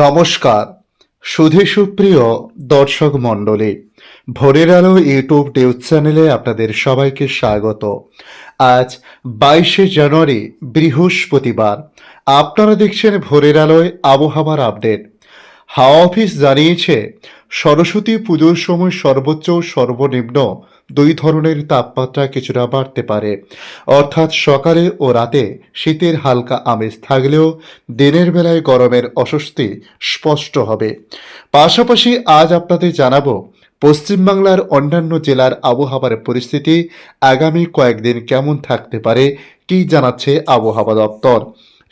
নমস্কার। সুধী সুপ্রিয় দর্শক মণ্ডলী, ভোরের আলো ইউটিউব নিউজ চ্যানেলে আপনাদের সবাইকে স্বাগত। আজ বাইশে জানুয়ারি, বৃহস্পতিবার। আপনারা দেখছেন ভোরের আলোয় আবহাওয়ার আপডেট। হাওয়া অফিস জানিয়েছে, সরস্বতী পুজোর সময় সর্বোচ্চ সর্বনিম্ন দুই ধরনের তাপমাত্রা কিছুটা বাড়তে পারে। অর্থাৎ সকালে ও রাতে শীতের হালকা আমেজ থাকলেও দিনের বেলায় গরমের অস্বস্তি স্পষ্ট হবে। পাশাপাশি আজ আপনাদের জানাব, পশ্চিমবাংলার অন্যান্য জেলার আবহাওয়ার পরিস্থিতি আগামী কয়েকদিন কেমন থাকতে পারে, কি জানাচ্ছে আবহাওয়া দপ্তর?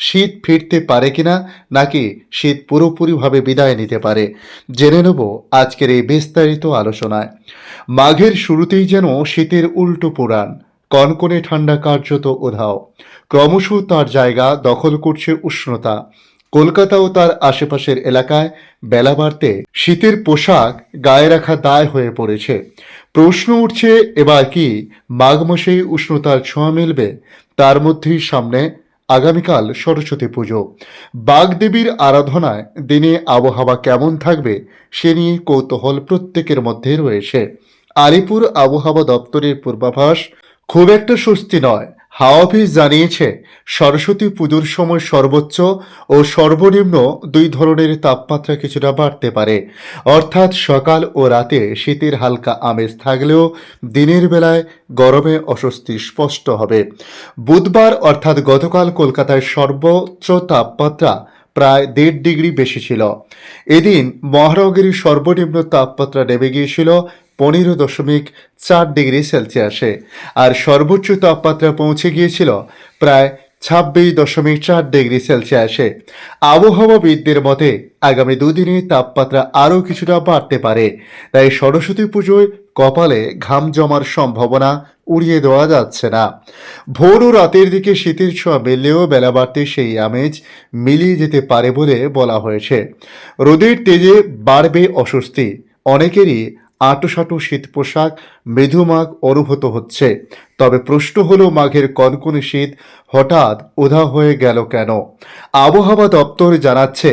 শীত ফিরতে পারে কিনা, নাকি শীত পুরোপুরিভাবে বিদায় নিতে পারে, জেনে নেব আজকের এই বিস্তারিত আলোচনায়। মাঘের শুরুতেই যেন শীতের উল্টো পুরাণ কনকনে ঠান্ডা কার্যত উধাও। ক্রমশ তার জায়গা দখল করছে উষ্ণতা। কলকাতা ও তার আশেপাশের এলাকায় বেলা বাড়তে শীতের পোশাক গায়ে রাখা দায় হয়ে পড়েছে। প্রশ্ন উঠছে, এবার কি মাঘ মাসেই উষ্ণতার ছোঁয়া মিলবে? তার মধ্যেই সামনে আগামীকাল সরস্বতী পুজো। বাগদেবীর আরাধনায় দিনে আবহাওয়া কেমন থাকবে, সে নিয়ে কৌতূহল প্রত্যেকের মধ্যে রয়েছে। আলিপুর আবহাওয়া দপ্তরের পূর্বাভাস, খুব একটা স্বস্তি নয়। হাওয়া অফিস জানিয়েছে, সরস্বতী পুজোর সময় সর্বোচ্চ ও সর্বনিম্ন দুই ধরনের তাপমাত্রা কিছুটা বাড়তে পারে। অর্থাৎ সকাল ও রাতে শীতের হালকা আমেজ থাকলেও দিনের বেলায় গরমে অস্বস্তি স্পষ্ট হবে। বুধবার অর্থাৎ গতকাল কলকাতায় সর্বোচ্চ তাপমাত্রা প্রায় দেড় ডিগ্রি বেশি ছিল। এদিন মহানগরীর সর্বনিম্ন তাপমাত্রা নেমে গিয়েছিল পনেরো দশমিক চার ডিগ্রি সেলসিয়াসে, আর সর্বোচ্চ তাপমাত্রা পৌঁছে গিয়েছিল প্রায় ছাব্বিশ দশমিক চার ডিগ্রি সেলসিয়াসে। আবহাওয়াবিদদের মতে, আগামী দুদিনে তাপমাত্রা আরও কিছুটা বাড়তে পারে, তাই সরস্বতী পুজোয় কপালে ঘাম জমার সম্ভাবনা উড়িয়ে দেওয়া যাচ্ছে না। ভোর ও রাতের দিকে শীতের ছোঁয়া মিললেও বেলা বাড়তে সেই আমেজ মিলিয়ে যেতে পারে বলে বলা হয়েছে। রোদের তেজে বাড়বে অস্বস্তি, অনেকেরই আঁটোসাঁটো শীত পোশাক মৃদুমাগ অনুভূত হচ্ছে। তবে প্রশ্ন হলো, মাঘের কনকনে শীত হঠাৎ উধা হয়ে গেল কেন? আবহাওয়া দপ্তর জানাচ্ছে,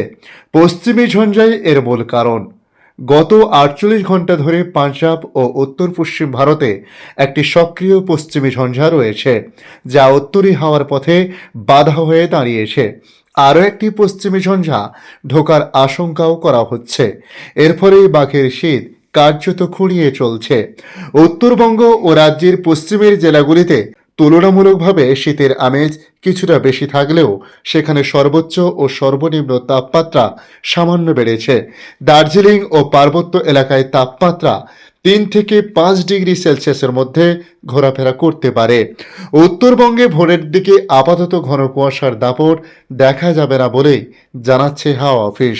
পশ্চিমী ঝঞ্ঝাই এর মূল কারণ। গত আটচল্লিশ ঘণ্টা ধরে পাঞ্জাব ও উত্তর পশ্চিম ভারতে একটি সক্রিয় পশ্চিমী ঝঞ্ঝা রয়েছে, যা উত্তরী হাওয়ার পথে বাধা হয়ে দাঁড়িয়েছে। আরও একটি পশ্চিমী ঝঞ্ঝা ঢোকার আশঙ্কাও করা হচ্ছে। এর ফলেই বাঘের শীত কার্যত খুঁড়িয়ে চলছে। উত্তরবঙ্গ ও রাজ্যের পশ্চিমের জেলাগুলিতে তুলনামূলকভাবে শীতের আমেজ কিছুটা বেশি থাকলেও সেখানে সর্বোচ্চ ও সর্বনিম্ন তাপমাত্রা সামান্য বেড়েছে। দার্জিলিং ও পার্বত্য এলাকায় তাপমাত্রা তিন থেকে পাঁচ ডিগ্রি সেলসিয়াসের মধ্যে ঘোরাফেরা করতে পারে। উত্তরবঙ্গে ভোরের দিকে আপাতত ঘন কুয়াশার দাপট দেখা যাবে না বলেই জানাচ্ছে হাওয়া অফিস।